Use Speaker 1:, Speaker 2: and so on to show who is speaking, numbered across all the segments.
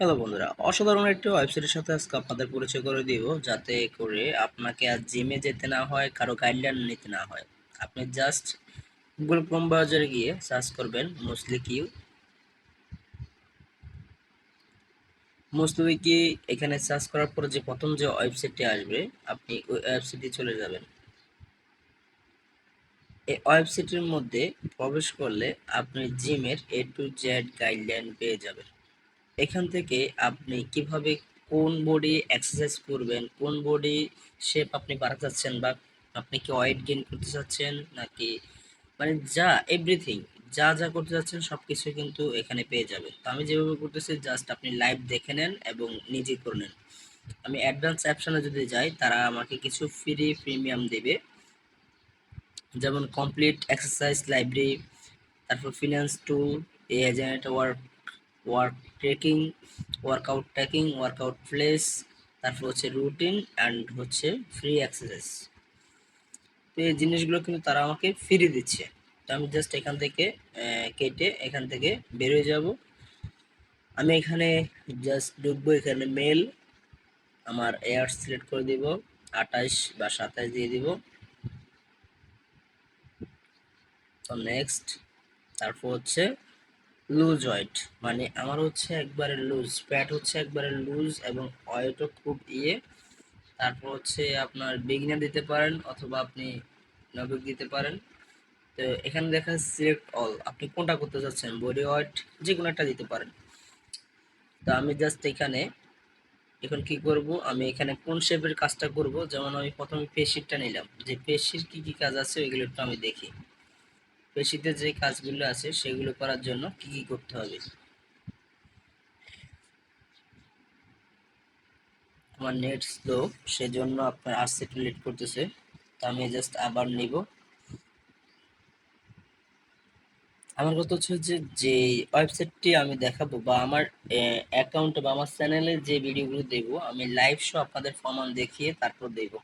Speaker 1: Hello বন্ধুরা, অসাধারণ একটি ওয়েবসাইটের সাথে আজকে আপনাদের পরিচয় করে দিব, যাতে করে আপনাকে আর জিমে যেতে না হয়, কারও গাইডলাইন নিতে না হয়। আপনি জাস্ট গুগল ক্রোম ব্রাউজারে গিয়ে সার্চ করবেন মুসলিক ইউ মুসলিকি এখানে সার্চ করার পরে যে প্রথম যে ওয়েবসাইটটি আসবে, আপনি ওই ওয়েবসাইটে চলে যাবেন। এই ওয়েবসাইটের মধ্যে প্রবেশ করলে আপনি জিমের এ টু জেড গাইডলাইন পেয়ে যাবেন। এখান থেকে আপনি কীভাবে কোন বডি এক্সারসাইজ করবেন? কোন বডি শেপ আপনি বাড়াতে চাচ্ছেন বা আপনি কি ওয়েট গেইন করতে চাচ্ছেন নাকি মানে যা এভরিথিং যা যা করতে চাচ্ছেন সব কিছু কিন্তু এখানে পেয়ে যাবেন। তো আমি যেভাবে করতেছি জাস্ট আপনি লাইভ দেখে নেন এবং নিজে করে নেন। আমি অ্যাডভান্স অ্যাপশনে যদি যাই, তারা আমাকে কিছু ফ্রি প্রিমিয়াম দেবে। যেমন কমপ্লিট এক্সারসাইজ লাইব্রেরি তারপর ফিনান্স টুল এ work work tracking workout tracking workout place তারপর হচ্ছে রুটিন অ্যান্ড হচ্ছে ফ্রি এক্সারসাইজ তো এই জিনিসগুলো কিন্তু তারা আমাকে ফ্রি দিচ্ছে। তো আমি জাস্ট এখান থেকে কেটে এখান থেকে বেরোয় যাব। আমি এখানে জাস্ট ঢুকবো, এখানে মেল আমার এয়ার সিলেক্ট করে দিব, আঠাশ বা সাতাশ দিয়ে দিব। তো নেক্সট তারপর হচ্ছে লুজ ওয়েট মানে আমার হচ্ছে একবারে লুজ, প্যাট হচ্ছে একবারে লুজ এবং ওয়েটও খুব ইয়ে। তারপর হচ্ছে আপনার বিগিনার দিতে পারেন অথবা আপনি নবিক দিতে পারেন। তো এখানে দেখা সিলেক্ট অল আপনি কোনটা করতে চাচ্ছেন? বডি ওয়েট যে কোনো একটা দিতে পারেন। তো আমি জাস্ট এখানে, এখন কি করব? আমি এখানে কোন শেপের কাজটা করব? যেমন আমি প্রথমে পেশিরটা নিলাম। যে পেশির কি কি কাজ আছে, ওইগুলো একটু আমি দেখি। পেশিতে যে কাজগুলো আছে সেগুলো করার জন্য কি কি করতে হবে? আমার নেট স্লো সেজন্য আপনার একটু লেট করতেছে। তো আমি জাস্ট আবার নিব। আমার কথা হচ্ছে যে যে ওয়েবসাইটটি আমি দেখাবো বা আমার অ্যাকাউন্টে বা আমার চ্যানেলে যে ভিডিওগুলো দেবো আমি লাইভ শো আপনাদের প্রমাণ দেখিয়ে তারপর দেবো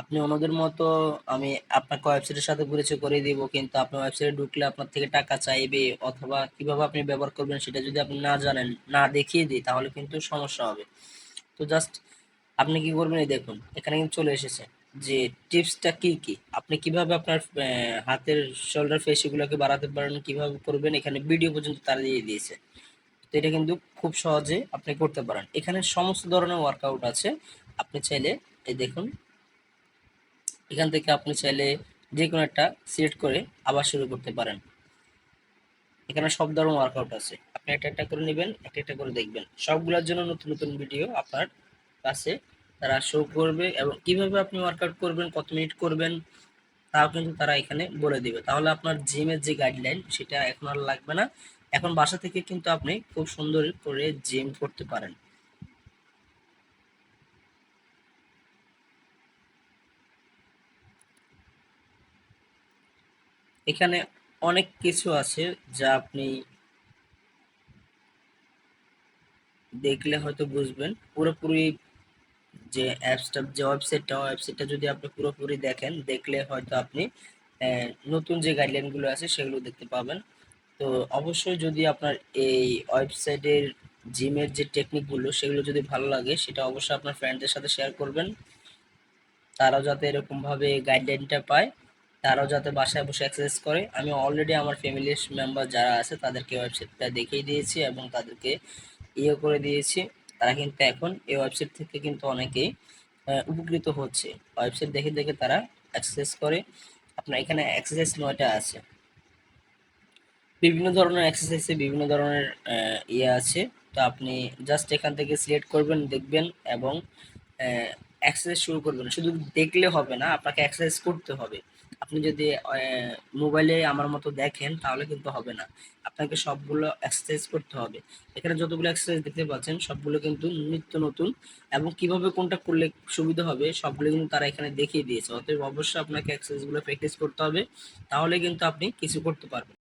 Speaker 1: আপনি অন্যদের মতো আমি আপনাকে ওয়েবসাইটের সাথে পরিচয় করে দিব, কিন্তু আপনি ওয়েবসাইটে ঢুকলে আপনার থেকে টাকা চাইবে অথবা কীভাবে আপনি ব্যবহার করবেন সেটা যদি আপনি না জানেন, না দেখিয়ে দিই, তাহলে কিন্তু সমস্যা হবে। তো জাস্ট আপনি কি করবেন, এই দেখুন, এখানে কিন্তু চলে এসেছে যে টিপসটা কি কি? আপনি কীভাবে আপনার হাতের শোল্ডার ফেস এগুলোকে বাড়াতে পারেন, কীভাবে করবেন, এখানে ভিডিও পর্যন্ত তারা দিয়ে দিয়েছে। তো এটা কিন্তু খুব সহজে আপনি করতে পারেন। এখানে সমস্ত ধরনের ওয়ার্কআউট আছে। আপনি চাইলে, এই দেখুন এখান থেকে আপনি চাইলে যে কোনো একটা সিলেক্ট করে আবার শুরু করতে পারেন। এখানে সব ধরনের ওয়ার্কআউট আছে। আপনি একটা একটা করে নেবেন, একটা একটা করে দেখবেন। সবগুলোর জন্য নতুন নতুন ভিডিও আপনার কাছে তারা শো করবে এবং কীভাবে আপনি ওয়ার্কআউট করবেন, কত মিনিট করবেন, তাও কিন্তু তারা এখানে বলে দিবে। তাহলে আপনার জিমের যে গাইডলাইন সেটা এখন আর লাগবে না। এখন বাসা থেকে কিন্তু আপনি খুব সুন্দর করে জিম করতে পারেন। এখানে অনেক কিছু আছে যা আপনি দেখলে হয়তো বুঝবেন। পুরোপুরি যে অ্যাপসটা যে ওয়েবসাইটটা ওয়েবসাইটটা যদি আপনি পুরোপুরি দেখেন, দেখলে হয়তো আপনি নতুন যে গাইডলাইনগুলো আছে সেগুলো দেখতে পাবেন। তো অবশ্যই যদি আপনার এই ওয়েবসাইটের জিমের যে টেকনিকগুলো সেগুলো যদি ভালো লাগে, সেটা অবশ্যই আপনার ফ্রেন্ডদের সাথে শেয়ার করবেন। তারাও যাতে এরকমভাবে গাইডলাইনটা পায়। তারাও যাতে বাসায় বসে এক্সারসাইজ করে। আমি অলরেডি আমার ফ্যামিলির মেম্বার যারা আছে, তাদেরকে ওয়েবসাইটটা দেখিয়ে দিয়েছি এবং তাদেরকে ইয়ে করে দিয়েছি। তারা কিন্তু এখন এই ওয়েবসাইট থেকে কিন্তু অনেকেই উপকৃত হচ্ছে। ওয়েবসাইট দেখে দেখে তারা এক্সারসাইজ করে। আপনার এখানে এক্সারসাইজ নয়টা আছে। বিভিন্ন ধরনের এক্সারসাইজে বিভিন্ন ধরনের ইয়ে আছে। তো আপনি জাস্ট এখান থেকে সিলেক্ট করবেন, দেখবেন এবং এক্সারসাইজ শুরু করবেন। শুধু দেখলে হবে না, আপনাকে এক্সারসাইজ করতে হবে। আপনি যদি মোবাইলে আমার মতো দেখেন, তাহলে কিন্তু হবে না। আপনাকে সবগুলো এক্সারসাইজ করতে হবে। এখানে যতগুলো এক্সারসাইজ দেখতে পাচ্ছেন, সবগুলো কিন্তু নিত্য নতুন এবং কীভাবে কোনটা করলে সুবিধা হবে, সবগুলো কিন্তু তারা এখানে দেখিয়ে দিয়েছে। অতএব অবশ্যই আপনাকে এক্সারসাইজগুলো প্র্যাকটিস করতে হবে, তাহলে কিন্তু আপনি কিছু করতে পারবেন।